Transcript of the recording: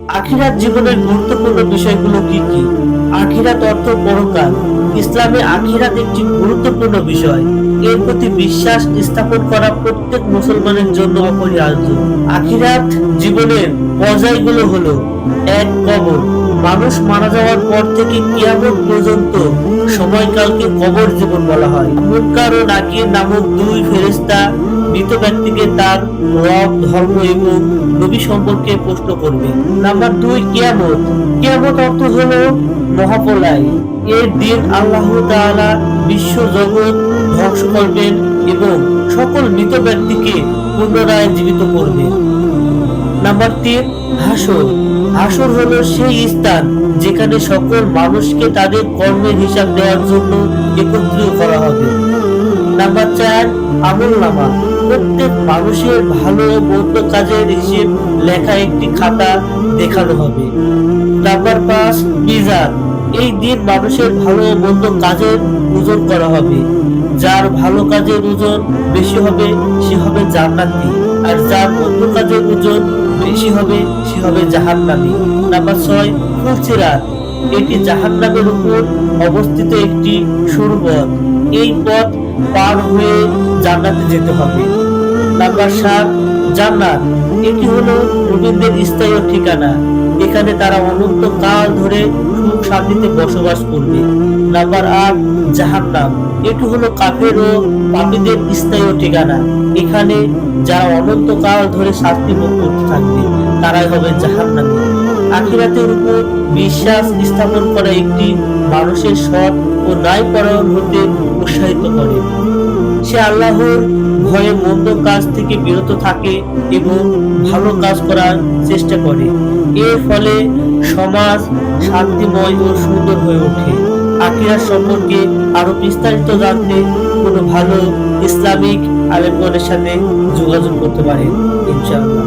আখিরাত জীবনের গুরুত্বপূর্ণ বিষয়গুলো কি কি? আখিরাত অর্থ পরকাল। ইসলামে আখিরাত একটি গুরুত্বপূর্ণ বিষয়। এর প্রতি বিশ্বাস স্থাপন করা প্রত্যেক মুসলমানের জন্য অপরিহার্য। আখিরাত জীবনের পর্যায়গুলো হলো, এক, কবর। মানুষ মারা যাওয়ার পর থেকে কিয়ামত পর্যন্ত সময়কালকে কবর জীবন বলা হয়। মুনকার ও নাকির নামক দুই ফেরেশতা মৃত ব্যক্তিকে তার রব, ধর্ম এবং নবী সম্পর্কে প্রশ্ন করবে। নাম্বার দুই, কিয়ামত। কিয়ামত অর্থ হল মহাপলায় এর দিন আল্লাহ তাআলা বিশ্ব জগৎ ধ্বংস করবেন এবং সকল মৃত ব্যক্তিকে পুনরায় জীবিত করবেন নাম্বার তিন, হাসর। হাসর হলো সেই স্থান যেখানে সকল মানুষকে তাদের কর্মের হিসাব দেওয়ার জন্য একত্রিত করা হবে। নাম্বার চার, আমল নামা। প্রত্যেক মানুষের ভালো ও মন্দ কাজের হিসেব লেখা একটি খাতা দেখানো হবে। নাম্বার পাঁচ, মিজান। এই দিন মানুষের ভালো ও মন্দ কাজের ওজন করা হবে। যার ভালো কাজের ওজন বেশি হবে, সে হবে জান্নাতি। আর যার মন্দ কাজের ওজন বেশি হবে, সে হবে জাহান্নামী। নাম্বার ছয় ফুলসিরাত এটি জাহান্নামের উপর অবস্থিত একটি সরু পথ এই পথ পার হয়ে জান্নাতে যেতে হবে। নাম্বার সাত, জান্নাত। এটি হলো মুমিনদের স্থায়ী ঠিকানা। এখানে তারা অনন্ত কাল ধরে সুখ শান্তিতে বসবাস করবে। নাম্বার আট, জাহান্নাম। এটি হলো কাফের ও পাপীদের স্থায়ী ঠিকানা। এখানে যারা অনন্ত কাল ধরে শাস্তি ভোগ করতে থাকবে, তারাই হবে জাহান্নামী। আখিরাতের উপর বিশ্বাস স্থাপন করা একটি মানুষের সৎ ও ন্যায় পরায়ণ হতে উৎসাহিত করে। সে আল্লাহর ভয়ে মন্দ কাজ থেকে বিরত থাকে এবং ভালো কাজ করার চেষ্টা করে। এর ফলে সমাজ শান্তিময় ও সুন্দর হয়ে ওঠে। আকিরা সম্পর্কে আরও বিস্তারিত জানতে কোনো ভালো ইসলামিক আলেমগণের সাথে যোগাযোগ করতে পারে ইনশাআল্লাহ।